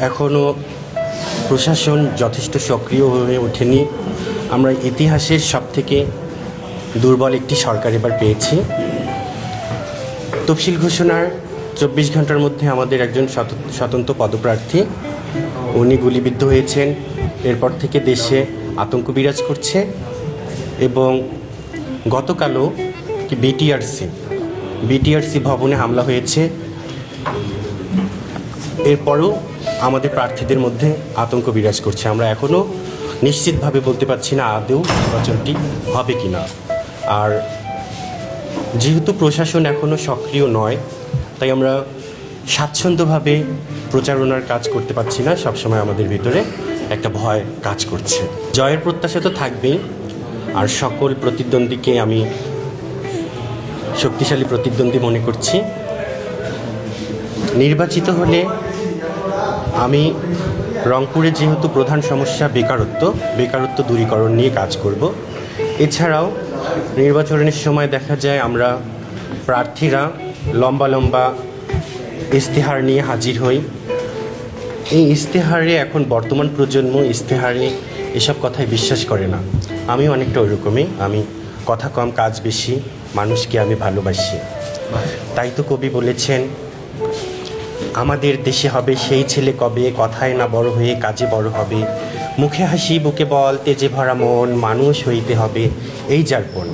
এখনও প্রশাসন যথেষ্ট সক্রিয় হয়ে ওঠেনি। আমরা ইতিহাসের সবথেকে দুর্বল একটি সরকার এবার পেয়েছি। তফসিল ঘোষণার চব্বিশ ঘণ্টার মধ্যে আমাদের একজন স্বতন্ত্র পদপ্রার্থী, উনি গুলিবিদ্ধ হয়েছেন। এরপর থেকে দেশে আতঙ্ক বিরাজ করছে এবং গতকালও বিটিআরসি বিটিআরসি ভবনে হামলা হয়েছে। এরপরও আমাদের প্রার্থীদের মধ্যে আতঙ্ক বিরাজ করছে। আমরা এখনও নিশ্চিতভাবে বলতে পারছি না আদৌ নির্বাচনটি হবে কি না আর যেহেতু প্রশাসন এখনও সক্রিয় নয়, তাই আমরা স্বাচ্ছন্দ্যভাবে প্রচারণার কাজ করতে পারছি না। সবসময় আমাদের ভিতরে একটা ভয় কাজ করছে। জয়ের প্রত্যাশা তো থাকবেই। আর সকল প্রতিদ্বন্দ্বীকে আমি শক্তিশালী প্রতিদ্বন্দ্বী মনে করছি। নির্বাচিত হলে আমি রংপুরে যেহেতু প্রধান সমস্যা বেকারত্ব বেকারত্ব দূরীকরণ নিয়ে কাজ করব। এছাড়াও নির্বাচনের সময় দেখা যায় আমরা প্রার্থীরা লম্বা লম্বা ইস্তেহার নিয়ে হাজির হই। এই ইস্তেহারে এখন বর্তমান প্রজন্ম ইস্তেহারে এসব কথায় বিশ্বাস করে না। আমি অনেকটা ওইরকমই আমি কথা কম, কাজ বেশি, মানুষকে আমি ভালোবাসি। তাই তো কবি বলেছেন আমাদের দেশে হবে সেই ছেলে কবে? কথায় না বড় হয়ে কাজে বড় হবে। মুখে হাসি, বুকে বল, তেজে ভরা মন, মানুষ হইতে হবে। এই যার যার্পণ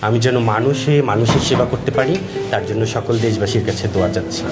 আমি যেন মানুষ হয়ে মানুষের সেবা করতে পারি, তার জন্য সকল দেশবাসীর কাছে দোয়া যাচ্ছে